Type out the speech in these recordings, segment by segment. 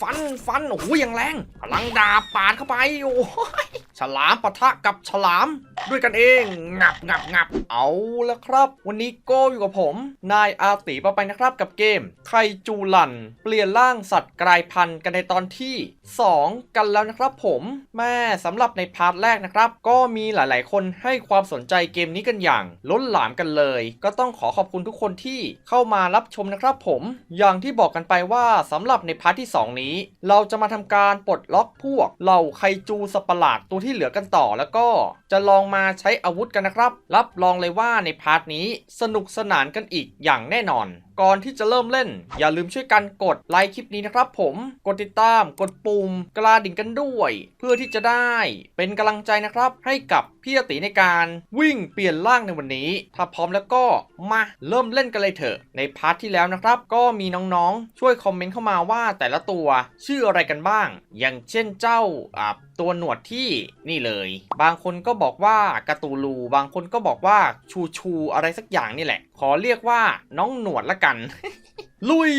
ฟันฟันโอ้ยอย่างแรงพลังดาบปาดเข้าไปโอ้ย ฉลามปะทะกับฉลามด้วยกันเองงับงับงับเอาละครับ วันนี้โก้อยู่กับผม นายอาติปะไปนะครับกับเกม ไคจูลัน เปลี่ยนร่างสัตว์กลายพันธุ์กันในตอนที่ 2 กันแล้วนะครับผม แม่สำหรับในพาร์ทแรกนะครับ ก็มีหลาย ๆ คนให้ความสนใจเกมนี้กันอย่าง ล้นหลามกันเลย ก็ต้องขอขอบคุณทุกคนที่เข้ามารับชมนะครับผม อย่างที่บอกกันไปว่าสำหรับในพาร์ทที่ 2 นี้ เราจะมาทำการปลดล็อกพวกเหล่าไคจูสปะหลาดตัวที่เหลือกันต่อแล้วก็จะลองมาใช้อาวุธกันนะครับ รับรองเลยว่าในพาร์ทนี้สนุกสนานกันอีกอย่างแน่นอน ก่อนที่จะเริ่มเล่น อย่าลืมช่วยกันกดไลค์คลิปนี้นะครับผมกดติดตามกดปุ่มกระดิ่งกันด้วย เพื่อที่จะได้เป็นกำลังใจนะครับ ให้กับพี่อติในการวิ่งเปลี่ยนร่างในวันนี้ ถ้าพร้อมแล้วก็มาเริ่มเล่นกันเลยเถอะ ในพาร์ทที่แล้วนะครับ ก็มีน้องๆ ช่วยคอมเมนต์เข้ามาว่าแต่ละตัวชื่ออะไรกันบ้าง อย่างเช่นเจ้าอ่าตัวหนวดที่นี่เลย บางคนก็บอกว่ากระตูลู บางคนก็บอกว่าชูชูอะไรสักอย่างนี่แหละขอเรียกว่าน้องหนวดละกัน ลุย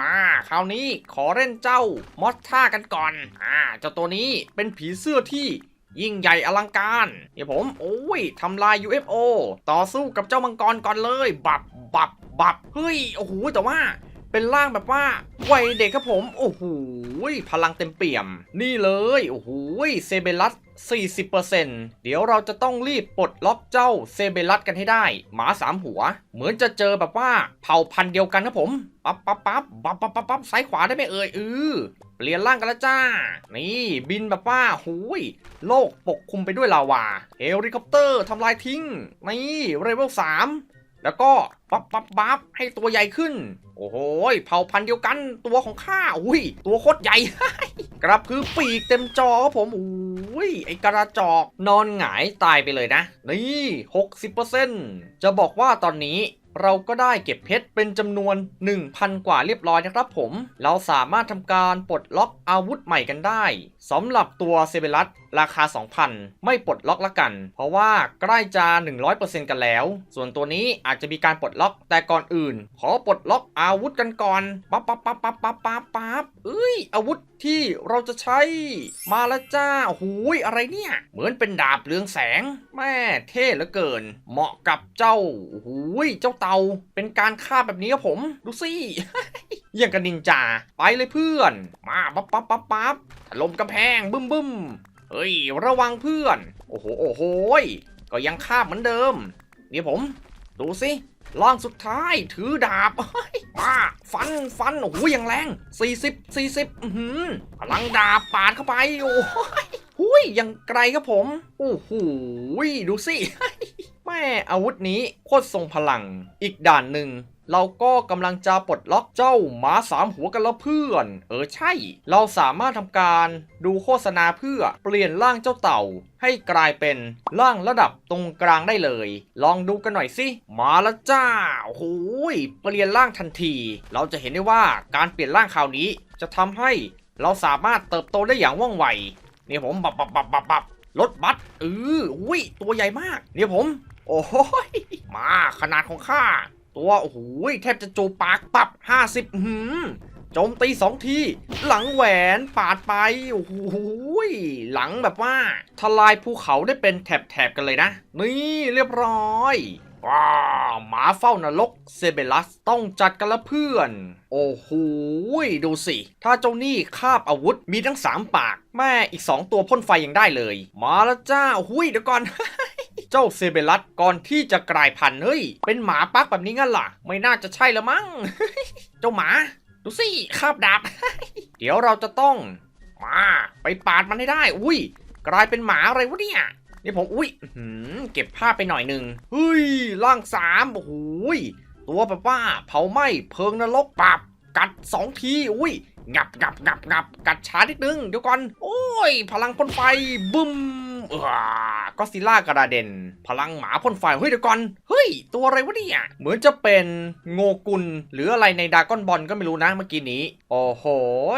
มาคราวนี้ขอเล่นเจ้ามอสท่ากันก่อน อ่า เจ้าตัวนี้เป็นผีเสื้อที่ยิ่งใหญ่อลังการ เดี๋ยวผม โอ้ยทำลาย UFO ต่อสู้กับเจ้ามังกรก่อนเลย บับ บับ บับ เฮ้ย โอ้โห แต่ว่า เป็นร่างแบบว่าวัยเด็กครับผม โอ้โหพลังเต็มเปี่ยม นี่เลย โอ้โหเซเบลัส40%เดี๋ยวเราจะต้องรีบปลดล็อกเจ้าเซเบลัสกันให้ได้ หมาสามหัว เหมือนจะเจอแบบว่าเผ่าพันธุ์เดียวกันครับผม ปั๊บปั๊บปั๊บปั๊บปั๊บปั๊บปั๊บซ้ายขวาได้ไหมเอ่ยเออเปลี่ยนร่างกันแล้วจ้า นี่บินแบบว่าหูย โลกปกคลุมไปด้วยลาวา เฮลิคอปเตอร์ทำลายทิ้ง นี่เรเวล3 แล้วก็ปั๊บปั๊บปั๊บให้ตัวใหญ่ขึ้น โอ้โหเผ่าพันธุ์เดียวกันตัวของข้าอุ้ย ตัวโคตรใหญ่ กระพือปีกเต็มจอครับผมอุ้ยไอกระจอกนอนหงายตายไปเลยนะ นี่ 60%จะบอกว่าตอนนี้ เราก็ได้เก็บเพชรเป็นจำนวน 1,000 กว่าเรียบร้อยนะครับผม เราสามารถทำการปลดล็อกอาวุธใหม่กันได้สำหรับตัวเซเบลัสราคา 2,000 ไม่ปลดล็อกละกัน เพราะว่าใกล้จะ 100%กันแล้ว ส่วนตัวนี้อาจจะมีการปลดล็อกแต่ก่อนอื่น ขอปลดล็อกอาวุธกันก่อนปั๊บปั๊บปั๊บปั๊บปั๊บปั๊บปั๊บเอ้ยอาวุธที่เราจะใช้มาล้วจ้าหูยอะไรเนี่ย เหมือนเป็นดาบเรืองแสง แม่เท่เหลือเกิน เหมาะกับเจ้าหูยเจ้าเตา เป็นการฆ่าแบบนี้ครับผม ดูสิอย่างกับนินจา ไปเลยเพื่อน มาปั๊บปั๊บปั๊บปั๊บถล่มกำแพงบึ้มบึ้มเฮ้ย ระวังเพื่อน โอ้โห โอ้โหก็ยังฆ่าเหมือนเดิม นี่ผม ดูสิล่างสุดท้ายถือดาบว้าฟันฟันโอ้โหอย่างแรง 40 40อืมพลังดาบปาดเข้าไปโอ้โหยหุยยังไกลครับผมโอ้โหดูสิแม่อาวุธนี้โคตรทรงพลังอีกด่านหนึ่ง เราก็กำลังจะปลดล็อกเจ้าหมาสามหัวกันแล้วเพื่อน เออใช่ เราสามารถทำการดูโฆษณาเพื่อเปลี่ยนร่างเจ้าเต่า ให้กลายเป็นร่างระดับตรงกลางได้เลย ลองดูกันหน่อยสิมาแล้วจ้าโอ้โหยเปลี่ยนร่างทันที เราจะเห็นได้ว่าการเปลี่ยนร่างคราวนี้ จะทำให้เราสามารถเติบโตได้อย่างว่องไวนี่ผมบับบับบับบับบับรถบัสเอออุ้ยตัวใหญ่มาก เนี่ยผม โอ้ยมาขนาดของข้า ตัวโอ้โหแทบจะจูปากปับ 50หืมโจมตีสองที หลังแหวนปาดไป โอ้โหหลังแบบว่า ทลายภูเขาได้เป็นแถบๆกันเลยนะ นี่เรียบร้อยว้าหมาเฝ้านรกเซเบลัสต้องจัดกันละเพื่อน โอ้โหดูสิ ถ้าเจ้านี่คาบอาวุธมีทั้ง3ปาก แม่อีก2ตัวพ่นไฟยังได้เลย มาแล้วจ้า หุยเดี๋ยวก่อน เจ้าเซเบลัสก่อนที่จะกลายพันธุ์เฮ้ย เป็นหมาปักแบบนี้งั้นล่ะ ไม่น่าจะใช่ละมั้ง เจ้าหมา ดูสิคาบดาบ เดี๋ยวเราจะต้อง มา ไปปาดมันให้ได้ อุ้ย กลายเป็นหมาอะไรวะเนี่ยนี่ผมอุ้ยหือเก็บภาพไปหน่อยหนึ่งเฮ้ยร่างสามโอ้โหตัวแบบว่าเผาไหม้เพลิงนรกปับกัดสองทีอุ้ยงับงับงับงับกัดช้านิดนึงเดี๋ยวก่อน โอ้ย พลังพ่นไฟบึ้ม ก็ซิล่ากระเด็น พลังหมาพ่นไฟเฮ้ยเดี๋ยวก่อน เฮ้ย ตัวอะไรวะเนี่ย เหมือนจะเป็นโงกุล หรืออะไรในดากอนบอลก็ไม่รู้นะเมื่อกี้นี้ โอ้โห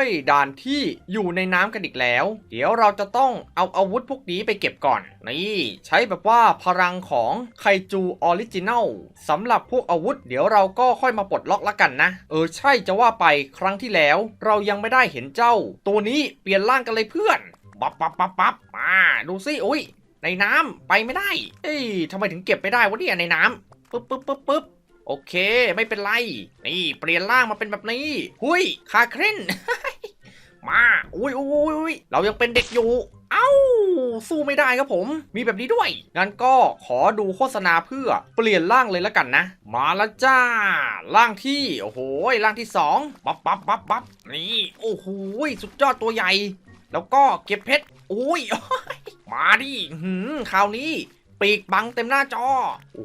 ยด่านที่อยู่ในน้ำกันอีกแล้ว เดี๋ยวเราจะต้องเอาอาวุธพวกนี้ไปเก็บก่อน นี่ ใช้แบบว่าพลังของไคจูออริจินัลสำหรับพวกอาวุธ เดี๋ยวเราก็ค่อยมาปลดล็อกละกันนะ เออใช่จะว่าไปครั้งที่แล้ว เรายังไม่ได้เห็นเจ้า ตัวนี้เปลี่ยนร่างกันเลยเพื่อน ปั๊บปั๊บปั๊บปั๊บมาดูสิอุ้ยในน้ำไปไม่ได้ เอ้ยทำไมถึงเก็บไม่ได้วะเนี่ยในน้ำปึ๊บปึ๊บปึ๊บปึ๊บโอเค ไม่เป็นไร นี่เปลี่ยนร่างมาเป็นแบบนี้ หุยคาเครนมาอุ้ยอุ้ยอุ้ยอุ้ยเรายังเป็นเด็กอยู่ เอ้า สู้ไม่ได้ครับผม มีแบบนี้ด้วย งั้นก็ขอดูโฆษณาเพื่อเปลี่ยนร่างเลยแล้วกันนะ มาแล้วจ้า ร่างที่ โอ้โหร่างที่สองปั๊บปั๊บปั๊บปั๊บนี่ โอ้โห สุดยอดตัวใหญ่ แล้วก็เก็บเพชรอุ้ย มาดิหืมคราวนี้ ปีกบังเต็มหน้าจอ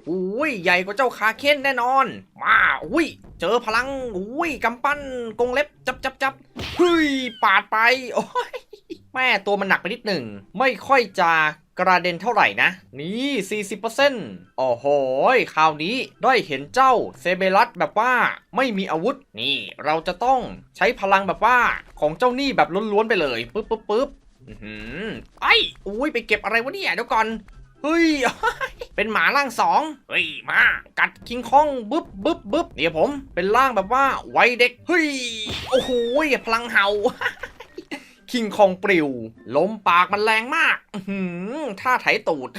โอ้ยใหญ่กว่าเจ้าคาเค้นแน่นอน มาอุ้ย เจอพลังอุ้ยกำปั้นกงเล็บจับจับจับเฮ้ยปาดไปโอ้ยแม่ตัวมันหนักไปนิดหนึ่ง ไม่ค่อยจะ กระเด็นเท่าไหร่นะ นี่ 40%โอ้โห คราวนี้ได้เห็นเจ้าเซเบรัสแบบว่าไม่มีอาวุธ นี่เราจะต้องใช้พลังแบบว่าของเจ้านี่แบบล้วนๆไปเลยปึ๊บปึ๊บปึ๊บอื้อไอ้อุ้ยไปเก็บอะไรวะเนี่ยเดี๋ยวก่อนเฮ้ย เป็นหมาร่างสองเฮ้ย มา กัดคิงคองบึ๊บบึ๊บบึ๊บเดี๋ยวผม เป็นร่างแบบว่าไวเด็ก เฮ้ย โอ้โหพลังเห่า คิงคองปลิวลมปากมันแรงมากหือท่าไถตูด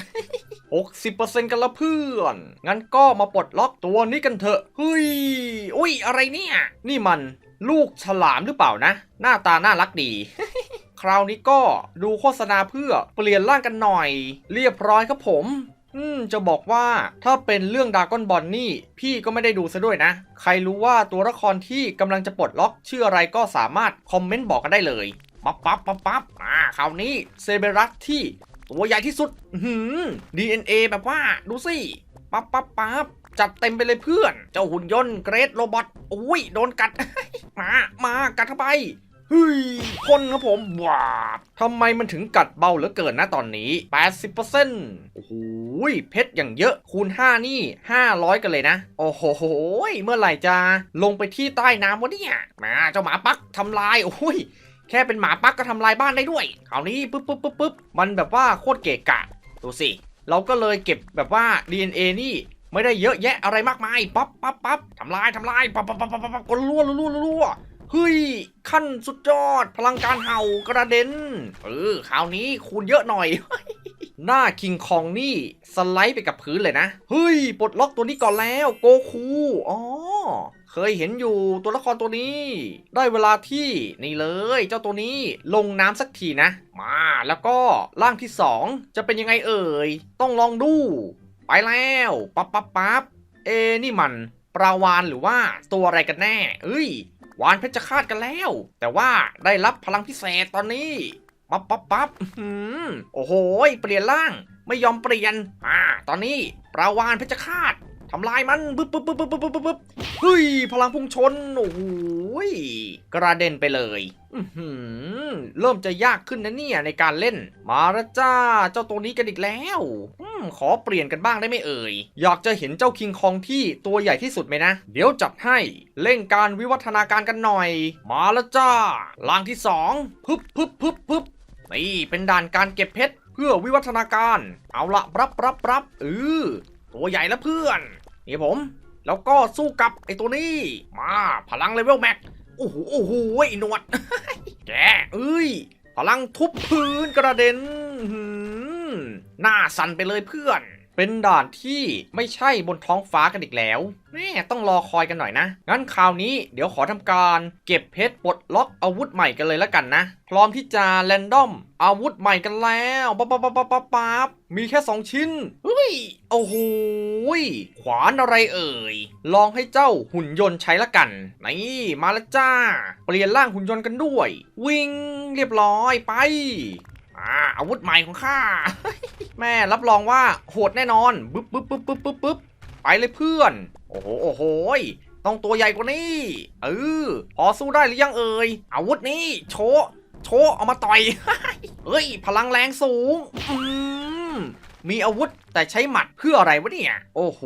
60%กันละเพื่อน งั้นก็มาปลดล็อกตัวนี้กันเถอะเฮ้ยอุ้ยอะไรเนี่ย นี่มันลูกฉลามหรือเปล่านะ หน้าตาน่ารักดี คราวนี้ก็ดูโฆษณาเพื่อเปลี่ยนร่างกันหน่อย เรียบร้อยครับผมอืมจะบอกว่าถ้าเป็นเรื่องดากอนบอลนี่ พี่ก็ไม่ได้ดูซะด้วยนะ ใครรู้ว่าตัวละครที่กำลังจะปลดล็อกชื่ออะไรก็สามารถคอมเมนต์บอกกันได้เลย ปั๊บปั๊บปั๊บปั๊บอ่าคราวนี้เซเบรัสที่ตัวใหญ่ที่สุดหือ DNA แบบว่าดูสิปั๊บปั๊บปั๊บจัดเต็มไปเลยเพื่อน เจ้าหุ่นยนต์เกรดโรบอทอุ้ยโดนกัด มามากัดเข้าไปเฮ้ยพ่นครับผมว้าทำไมมันถึงกัดเบาเหลือเกินนะตอนนี้ 80%โอ้โหเพชรอย่างเยอะคูณ 5 นี่ 500 กันเลยนะ โอ้โห เมื่อไหร่จะลงไปที่ใต้น้ำวะเนี่ย มาเจ้าหมาปักทำลาย โอ้ย แค่เป็นหมาปักก็ทำลายบ้านได้ด้วยคราวนี้ปุ๊บปุ๊บปุ๊บปุ๊บมันแบบว่าโคตรเกะกะดูสิ เราก็เลยเก็บแบบว่า DNA นี่ไม่ได้เยอะแยะอะไรมากมายปั๊บปั๊บปั๊บทำลายทำลายปั๊บปั๊บปั๊บปั๊บปั๊บกดรัวรัวรัวรัวเฮ้ยขั้นสุดยอด พลังการเห่ากระเด็นเออคราวนี้คูณเยอะหน่อย หน้าคิงคองนี่สไลด์ไปกับพื้นเลยนะ เฮ้ยปลดล็อกตัวนี้ก่อนแล้ว โกคูอ๋อ เคยเห็นอยู่ตัวละครตัวนี้ ได้เวลาที่นี่เลย เจ้าตัวนี้ลงน้ำสักทีนะ มาแล้วก็ร่างที่ 2 จะเป็นยังไงเอ่ย ต้องลองดู ไปแล้วปั๊บปั๊บปั๊บเอนี่มันปลาวานหรือว่าตัวอะไรกันแน่ เอ้ยวานเพชรฆาตกันแล้ว แต่ว่าได้รับพลังพิเศษตอนนี้ปั๊บปั๊บปั๊บหือโอ้โหเปลี่ยนร่างไม่ยอมเปลี่ยนอ่าตอนนี้ปลาวานเพชรฆาต ทำลายมันปึ๊บปึ๊บปึ๊บปึ๊บปึ๊บปึ๊บเฮ้ยพลังพุ่งชนโอ้โหยกระเด็นไปเลยอือหือเริ่มจะยากขึ้นนะเนี่ยในการเล่น มาล้วจ้า เจ้าตัวนี้กันอีกแล้วอขอเปลี่ยนกันบ้างได้ไหมเอ่ย อยากจะเห็นเจ้าคิงคองที่ตัวใหญ่ที่สุดไหมนะ เดี๋ยวจัดให้เร่งการวิวัฒนาการกันหน่อย มาล้วจ้าล่างที่สองพึบพึบพึบพึบนี่เป็นด่านการเก็บเพชรเพื่อวิวัฒนาการ เอาละรับรับรับเออตัวใหญ่แล้วเพื่อน นี่ผม แล้วก็สู้กับไอตัวนี้ มาพลังเลเวลแม็กโอ้โหโอ้โหไอหนวดแกเอ้ย พลังทุบพื้นกระเด็นหืมหน้าสั่นไปเลยเพื่อน เป็นด่านที่ไม่ใช่บนท้องฟ้ากันอีกแล้วแม่ต้องรอคอยกันหน่อยนะ งั้นคราวนี้เดี๋ยวขอทำการเก็บเพชรปลดล็อกอาวุธใหม่กันเลยแล้วกันนะ พร้อมที่จะแรนดอมอาวุธใหม่กันแล้วปั๊บปั๊บปั๊บปั๊บปั๊บปั๊บมีแค่ 2 ชิ้นเฮ้ยโอ้โหขวานอะไรเอ่ย ลองให้เจ้าหุ่นยนต์ใช้ละกัน นี่มาล้วจ้า เปลี่ยนร่างหุ่นยนต์กันด้วย วิ่งเรียบร้อยไป อ่าอาวุธใหม่ของข้า แม่รับรองว่าโหดแน่นอนปึ๊บปึ๊บปึ๊บปึ๊บปึ๊บปึ๊บไปเลยเพื่อน โอ้โหโอ้โหต้องตัวใหญ่กว่านี้เออพอสู้ได้หรือยังเอ่ยอาวุธนี้โชว์โชว์เอามาต่อยเฮ้ย พลังแรงสูงอืมมีอาวุธแต่ใช้หมัดเพื่ออะไรวะเนี่ย โอ้โห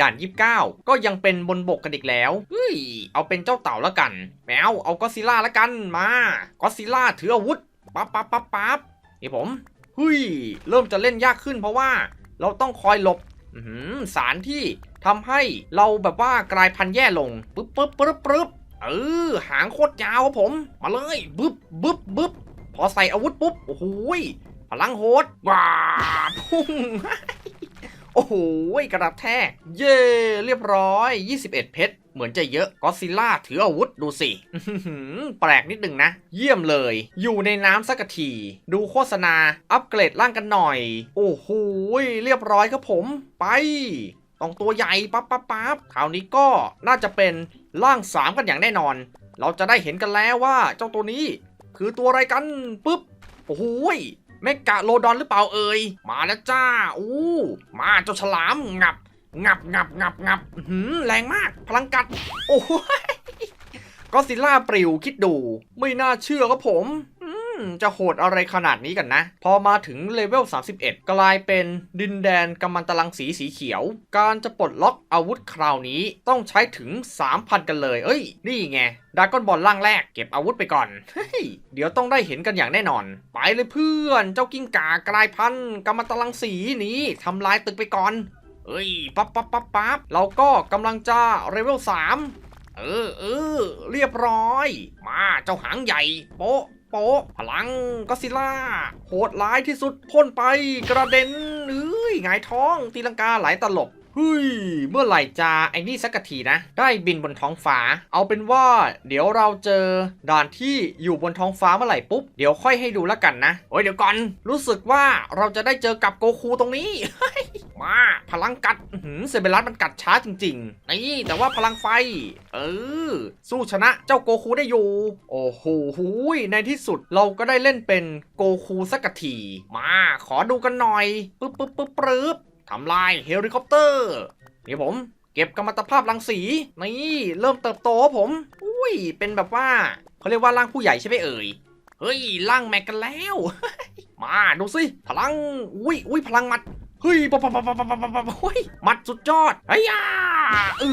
ด่านยี่สิบเก้าก็ยังเป็นบนบกกันอีกแล้วเฮ้ยเอาเป็นเจ้าเต่าแล้วกัน แมวเอาก็อดซิล่าแล้วกันมาก็อดซิลล่าถืออาวุธปั๊บปั๊บปั๊บปั๊บ นี่ผมเฮ้ยเริ่มจะเล่นยากขึ้นเพราะว่าเราต้องคอยหลบหือสารที่ทำให้เราแบบว่ากลายพันธุ์แย่ลงปึ๊บปึ๊บปึ๊บปึ๊บเออหางโคตรยาวครับผม มาเลยบึ๊บบึ๊บบึ๊บพอใส่อาวุธปุ๊บโอ้โหยพลังโหดว้าพุ่ง โอ้โหยกระดับแทก เย่เรียบร้อย 21 เพชร เหมือนจะเยอะก็ซิล่าถืออาวุธดูสิแปลกนิดหนึ่งนะ เยี่ยมเลย อยู่ในน้ำสักที ดูโฆษณา อัปเกรดร่างกันหน่อย โอ้โหยเรียบร้อยครับผม ไปต้องตัวใหญ่ปั๊บปั๊บปั๊บคราวนี้ก็น่าจะเป็นร่าง3กันอย่างแน่นอน เราจะได้เห็นกันแล้วว่าเจ้าตัวนี้ คือตัวอะไรกันปุ๊บโอ้โหย เมกะโลดอนหรือเปล่าเอ่ยมาแล้วจ้าอู้มาเจ้าฉลามงับ งับงับงับงับหืมแรงมาก พลังกัด โอ้ยก็ซิลล่าปลิวคิดดู ไม่น่าเชื่อครับผม จะโหดอะไรขนาดนี้กันนะ พอมาถึงเลเวล 31 กลายเป็นดินแดนกำมันตรังสีสีเขียว การจะปลดล็อกอาวุธคราวนี้ต้องใช้ถึง 3,000 กันเลย เอ้ย นี่ไงดากอนบอลล่างแรกเก็บอาวุธไปก่อนเฮ้ยเดี๋ยวต้องได้เห็นกันอย่างแน่นอน ไปเลยเพื่อน เจ้ากิ้งก่ากลายพันธุ์กำมันตรังสีนี้ทำลายตึกไปก่อน เอ้ย ปั๊บปั๊บปั๊บปั๊บเราก็กำลังจะเลเวล3เออเออเรียบร้อย มาเจ้าหางใหญ่ โป๊ะ โป๊ะพลังก็ซิล่าโหดร้ายที่สุดพ่นไปกระเด็นเอ้ยหงายท้องตีลังกาหลายตลบ เฮ้ย เมื่อไหร่จะไอ้นี่สักทีนะ ได้บินบนท้องฟ้า เอาเป็นว่า เดี๋ยวเราเจอด่านที่อยู่บนท้องฟ้าเมื่อไหร่ปุ๊บ เดี๋ยวค่อยให้ดูแล้วกันนะโอ้ยเดี๋ยวก่อน รู้สึกว่าเราจะได้เจอกับโกคูตรงนี้ มาพลังกัดเซเบรัสมันกัดช้าจริงๆ นี่แต่ว่าพลังไฟ เออ สู้ชนะเจ้าโกคูได้อยู่ โอ้โหหูยในที่สุดเราก็ได้เล่นเป็นโกคูสักที มาขอดูกันหน่อยปึ๊บปึ๊บปึ๊บปึ๊บ ทำลายเฮลิคอปเตอร์นี่ผม เก็บกรรมันตภาพรังสี นี่เริ่มเติบโตผม อุ้ย เป็นแบบว่าเขาเรียกว่าร่างผู้ใหญ่ใช่ไหมเอ่ย เฮ้ยร่างแม็กกันแล้ว มาดูสิ พลัง อุ้ยอุ้ยพลังมัด เฮ้ยปะปะปะปะปะปะปะเฮ้ยมัดสุดยอดเฮ้ยาเอ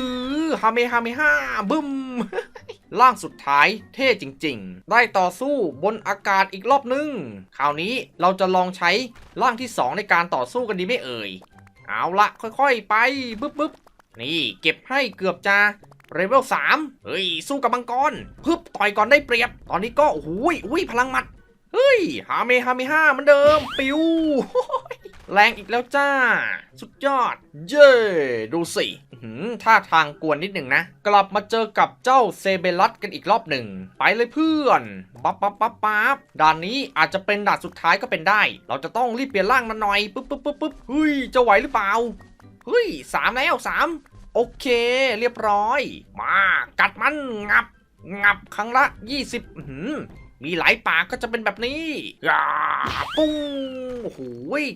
อฮาเมฮาเมฮ่าบึ้มล่างสุดท้ายเท่จริง ๆ ได้ต่อสู้บนอากาศอีกรอบนึง คราวนี้เราจะลองใช้ล่างที่ 2 ในการต่อสู้กันดีไหมเอ่ย เอาละค่อยๆ ไปบึ๊บบึ๊บนี่เก็บให้เกือบจะเรเวลสามเฮ้ย สู้กับมังกรพึบต่อยก่อนได้เปรียบ ตอนนี้ก็โอ้โหยอุ้ยพลังหมัด เฮ้ยฮาเมฮาเมฮ่าเหมือนเดิม ปิว แรงอีกแล้วจ้า สุดยอด เย้ดูสิท่าทางกวนนิดหนึ่งนะ กลับมาเจอกับเจ้าเซเบลัสกันอีกรอบหนึ่ง ไปเลยเพื่อนปั๊บปั๊บปั๊บปั๊บด่านนี้อาจจะเป็นด่านสุดท้ายก็เป็นได้ เราจะต้องรีบเปลี่ยนร่างมันหน่อยปึ๊บปึ๊บปึ๊บปึ๊บเฮ้ยจะไหวหรือเปล่าเฮ้ยสามแล้วสามโอเค เรียบร้อย มา กัดมันงับ งับครั้งละ 20อื้อหือ มีหลายปากก็จะเป็นแบบนี้อย่าปุ้งโอ้โห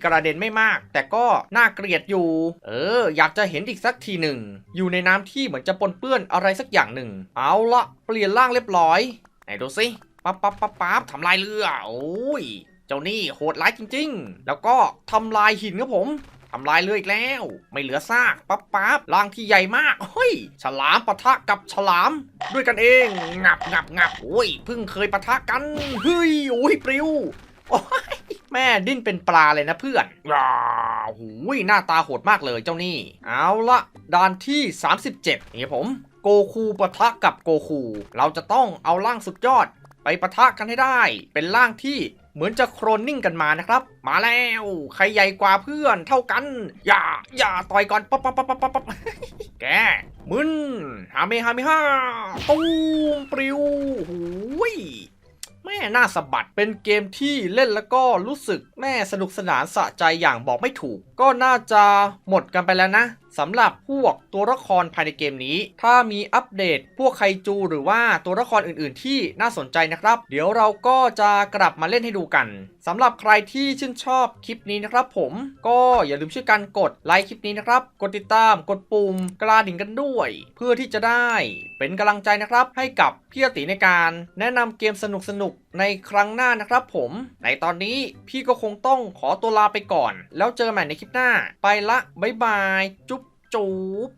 กระเด็นไม่มาก แต่ก็น่าเกลียดอยู่ เออ อยากจะเห็นอีกสักทีหนึ่ง อยู่ในน้ำที่เหมือนจะปนเปื้อนอะไรสักอย่างหนึ่ง เอาละเปลี่ยนร่างเรียบร้อย ไหนดูสิปั๊บปั๊บปั๊บปั๊บทำลายเรือ โอ้ย เจ้านี่โหดร้ายจริง ๆ แล้วก็ทำลายหินครับผม ทำลายเรืออีกแล้ว ไม่เหลือซากปั๊บปั๊บร่างที่ใหญ่มากเฮ้ย ฉลามปะทะกับฉลาม ด้วยกันเองงับงับงับโอ้ยเพิ่งเคยปะทะกันเฮ้ยโอ้ยปลิวโอ้ยแม่ดิ้นเป็นปลาเลยนะเพื่อนว้าวหูยหน้าตาโหดมากเลยเจ้านี่ เอาละด่านที่ 37นี่ผมโกคูปะทะกับโกคู เราจะต้องเอาร่างสุดยอดไปปะทะกันให้ได้ เป็นร่างที่ เหมือนจะโครนนิ่งกันมานะครับ มาแล้ว ใครใหญ่กว่าเพื่อนเท่ากัน อย่า อย่าต่อยก่อนปั๊บปั๊บปั๊บปั๊บปั๊บแกมึนฮาเมฮาเมฮ่าตูมปลิวหูยแม่น่าสะบัดเป็นเกมที่เล่นแล้วก็รู้สึกแม่สนุกสนานสะใจอย่างบอกไม่ถูก ก็น่าจะหมดกันไปแล้วนะ สำหรับพวกตัวละครภายในเกมนี้ ถ้ามีอัปเดตพวกไคจูหรือว่าตัวละครอื่นๆ ที่น่าสนใจนะครับ เดี๋ยวเราก็จะกลับมาเล่นให้ดูกันสำหรับใครที่ชื่นชอบคลิปนี้นะครับ ผมก็อย่าลืมช่วยกันกดไลค์คลิปนี้นะครับ กดติดตามกดปุ่มกระดิ่งกันด้วย เพื่อที่จะได้เป็นกำลังใจนะครับ ให้กับพี่อติในการแนะนำเกมสนุกๆในครั้งหน้านะครับผม ในตอนนี้พี่ก็คงต้องขอตัวลาไปก่อน แล้วเจอกันใหม่ในคลิปหน้า ไปละบ๊ายบาย จุ๊บ จูบ